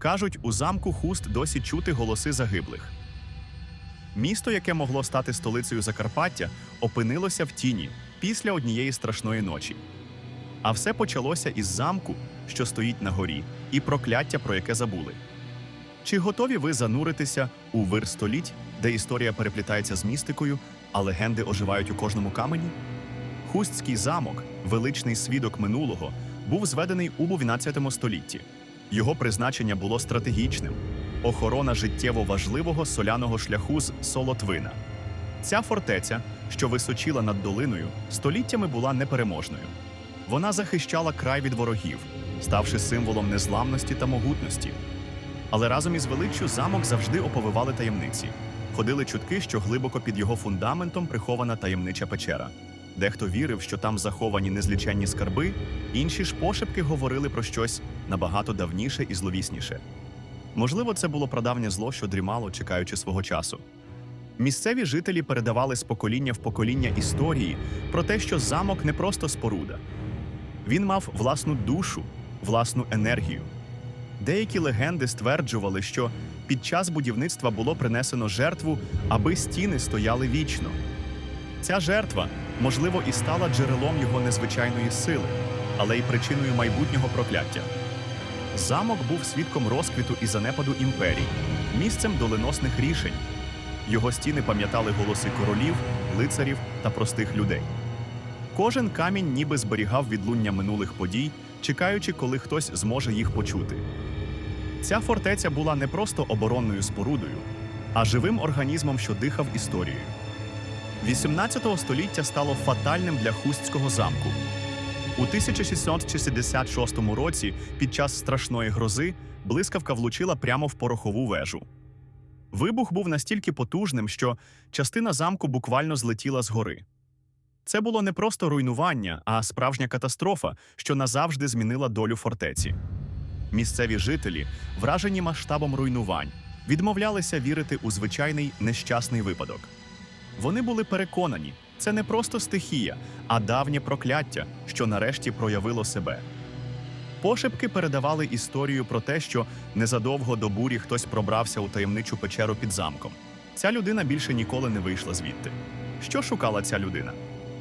Кажуть, у замку хуст досі чути голоси загиблих. Місто, яке могло стати столицею Закарпаття, опинилося в тіні після однієї страшної ночі. А все почалося із замку, що стоїть на горі, і прокляття, про яке забули. Чи готові ви зануритися у вир століть, де історія переплітається з містикою, а легенди оживають у кожному камені? Хустський замок, величний свідок минулого, був зведений у 12 столітті. Його призначення було стратегічним охорона життєво важливого соляного шляху з Солотвина. Ця фортеця, що височила над долиною, століттями була непереможною. Вона захищала край від ворогів, ставши символом незламності та могутності. Але разом із величчю замок завжди оповивали таємниці. Ходили чутки, що глибоко під його фундаментом прихована таємнича печера. Дехто вірив, що там заховані незліченні скарби, інші ж пошепки говорили про щось набагато давніше і зловісніше. Можливо, це було прадавнє зло, що дрімало, чекаючи свого часу. Місцеві жителі передавали з покоління в покоління історії про те, що замок не просто споруда. Він мав власну душу, власну енергію. Деякі легенди стверджували, що під час будівництва було принесено жертву, аби стіни стояли вічно. Ця жертва, можливо, і стала джерелом його незвичайної сили, але й причиною майбутнього прокляття. Замок був свідком розквіту і занепаду імперій, місцем доленосних рішень. Його стіни пам'ятали голоси королів, лицарів та простих людей. Кожен камінь ніби зберігав відлуння минулих подій, чекаючи, коли хтось зможе їх почути. Ця фортеця була не просто оборонною спорудою, а живим організмом, що дихав історією. 18 століття стало фатальним для хустського замку. У 1666 році, під час страшної грози, блискавка влучила прямо в порохову вежу. Вибух був настільки потужним, що частина замку буквально злетіла з гори. Це було не просто руйнування, а справжня катастрофа, що назавжди змінила долю фортеці. Місцеві жителі, вражені масштабом руйнувань, відмовлялися вірити у звичайний нещасний випадок. Вони були переконані, це не просто стихія, а давнє прокляття, що нарешті проявило себе. Пошепки передавали історію про те, що незадовго до бурі хтось пробрався у таємничу печеру під замком. Ця людина більше ніколи не вийшла звідти. Що шукала ця людина?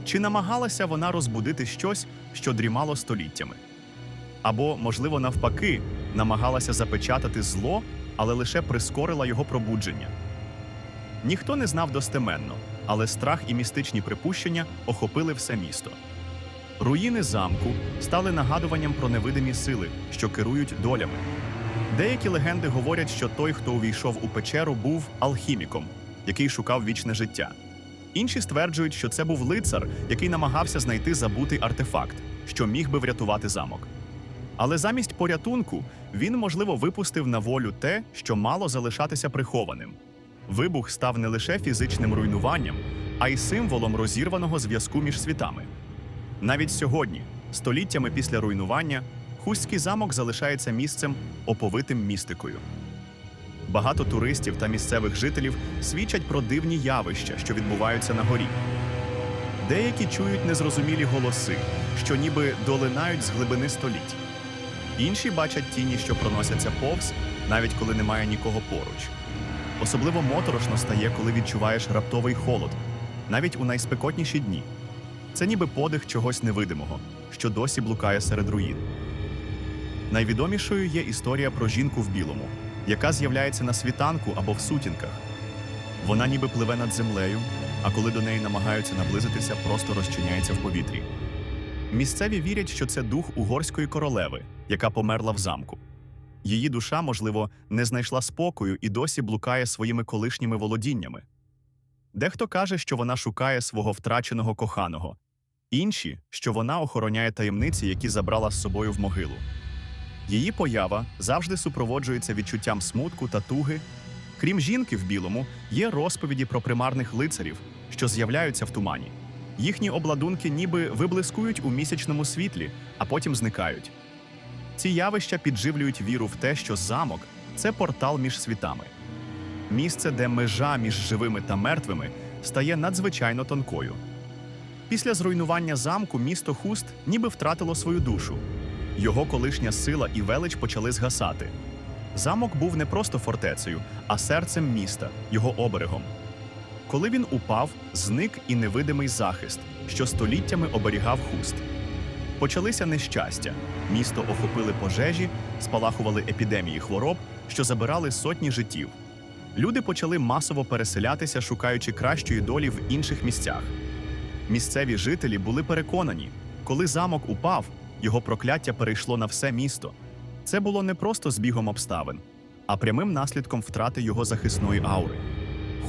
Чи намагалася вона розбудити щось, що дрімало століттями? Або, можливо, навпаки, намагалася запечатати зло, але лише прискорила його пробудження. Ніхто не знав достеменно, але страх і містичні припущення охопили все місто. Руїни замку стали нагадуванням про невидимі сили, що керують долями. Деякі легенди говорять, що той, хто увійшов у печеру, був алхіміком, який шукав вічне життя. Інші стверджують, що це був лицар, який намагався знайти забутий артефакт, що міг би врятувати замок. Але замість порятунку він, можливо, випустив на волю те, що мало залишатися прихованим. Вибух став не лише фізичним руйнуванням, а й символом розірваного зв'язку між світами. Навіть сьогодні, століттями після руйнування, Хустський замок залишається місцем, оповитим містикою. Багато туристів та місцевих жителів свідчать про дивні явища, що відбуваються на горі. Деякі чують незрозумілі голоси, що ніби долинають з глибини століть. Інші бачать тіні, що проносяться повз, навіть коли немає нікого поруч. Особливо моторошно стає, коли відчуваєш раптовий холод, навіть у найспекотніші дні. Це ніби подих чогось невидимого, що досі блукає серед руїн. Найвідомішою є історія про жінку в білому, яка з'являється на світанку або в сутінках. Вона ніби пливе над землею, а коли до неї намагаються наблизитися, просто розчиняється в повітрі. Місцеві вірять, що це дух угорської королеви, яка померла в замку. Її душа, можливо, не знайшла спокою і досі блукає своїми колишніми володіннями. Дехто каже, що вона шукає свого втраченого коханого, інші, що вона охороняє таємниці, які забрала з собою в могилу. Її поява завжди супроводжується відчуттям смутку та туги. Крім жінки в білому, є розповіді про примарних лицарів, що з'являються в тумані. Їхні обладунки ніби виблискують у місячному світлі, а потім зникають. Ці явища підживлюють віру в те, що замок це портал між світами, місце, де межа між живими та мертвими стає надзвичайно тонкою. Після зруйнування замку місто Хуст ніби втратило свою душу. Його колишня сила і велич почали згасати. Замок був не просто фортецею, а серцем міста, його оберегом. Коли він упав, зник і невидимий захист, що століттями оберігав хуст. Почалися нещастя. Місто охопили пожежі, спалахували епідемії хвороб, що забирали сотні життів. Люди почали масово переселятися, шукаючи кращої долі в інших місцях. Місцеві жителі були переконані, коли замок упав, його прокляття перейшло на все місто. Це було не просто збігом обставин, а прямим наслідком втрати його захисної аури.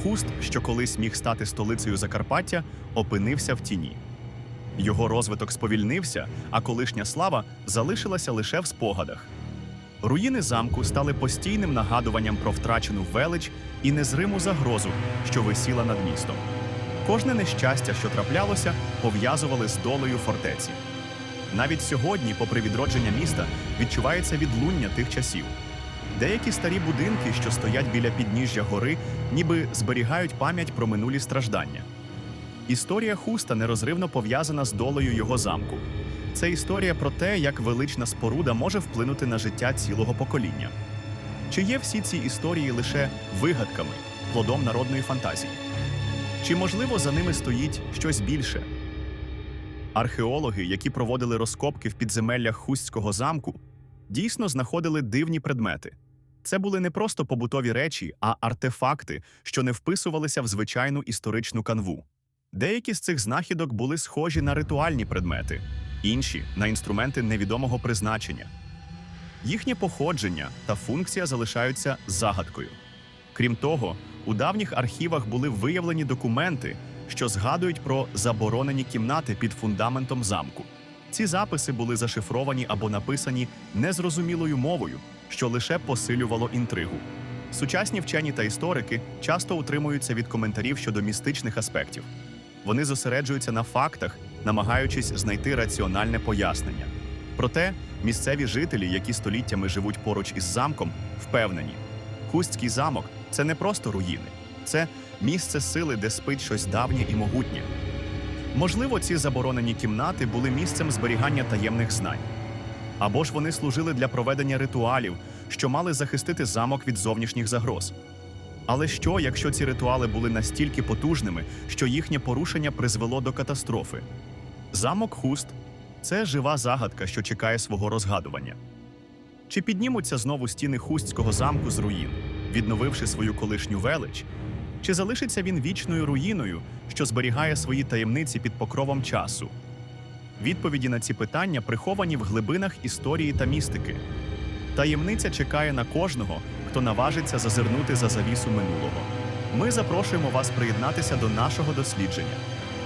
Хуст, що колись міг стати столицею Закарпаття, опинився в тіні. Його розвиток сповільнився, а колишня слава залишилася лише в спогадах. Руїни замку стали постійним нагадуванням про втрачену велич і незриму загрозу, що висіла над містом. Кожне нещастя, що траплялося, пов'язували з долею фортеці. Навіть сьогодні, попри відродження міста, відчувається відлуння тих часів. Деякі старі будинки, що стоять біля підніжжя гори, ніби зберігають пам'ять про минулі страждання. Історія хуста нерозривно пов'язана з долею його замку. Це історія про те, як велична споруда може вплинути на життя цілого покоління. Чи є всі ці історії лише вигадками, плодом народної фантазії? Чи можливо за ними стоїть щось більше? Археологи, які проводили розкопки в підземеллях Хустського замку, дійсно знаходили дивні предмети. Це були не просто побутові речі, а артефакти, що не вписувалися в звичайну історичну канву. Деякі з цих знахідок були схожі на ритуальні предмети, інші на інструменти невідомого призначення. Їхнє походження та функція залишаються загадкою. Крім того, у давніх архівах були виявлені документи, що згадують про заборонені кімнати під фундаментом замку. Ці записи були зашифровані або написані незрозумілою мовою, що лише посилювало інтригу. Сучасні вчені та історики часто утримуються від коментарів щодо містичних аспектів. Вони зосереджуються на фактах, намагаючись знайти раціональне пояснення. Проте місцеві жителі, які століттями живуть поруч із замком, впевнені, Хустський замок це не просто руїни, це місце сили, де спить щось давнє і могутнє. Можливо, ці заборонені кімнати були місцем зберігання таємних знань. Або ж вони служили для проведення ритуалів, що мали захистити замок від зовнішніх загроз. Але що, якщо ці ритуали були настільки потужними, що їхнє порушення призвело до катастрофи? Замок Хуст це жива загадка, що чекає свого розгадування. Чи піднімуться знову стіни Хустського замку з руїн, відновивши свою колишню велич? Чи залишиться він вічною руїною, що зберігає свої таємниці під покровом часу? Відповіді на ці питання приховані в глибинах історії та містики. Таємниця чекає на кожного, хто наважиться зазирнути за завісу минулого. Ми запрошуємо вас приєднатися до нашого дослідження.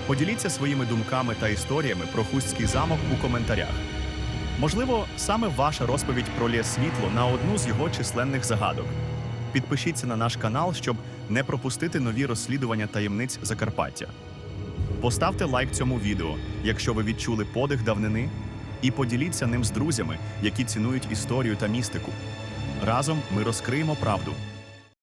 Поділіться своїми думками та історіями про Хустський замок у коментарях. Можливо, саме ваша розповідь пролє світло на одну з його численних загадок. Підпишіться на наш канал, щоб не пропустити нові розслідування таємниць Закарпаття. Поставте лайк цьому відео, якщо ви відчули подих давнини, і поділіться ним з друзями, які цінують історію та містику. Разом ми розкриємо правду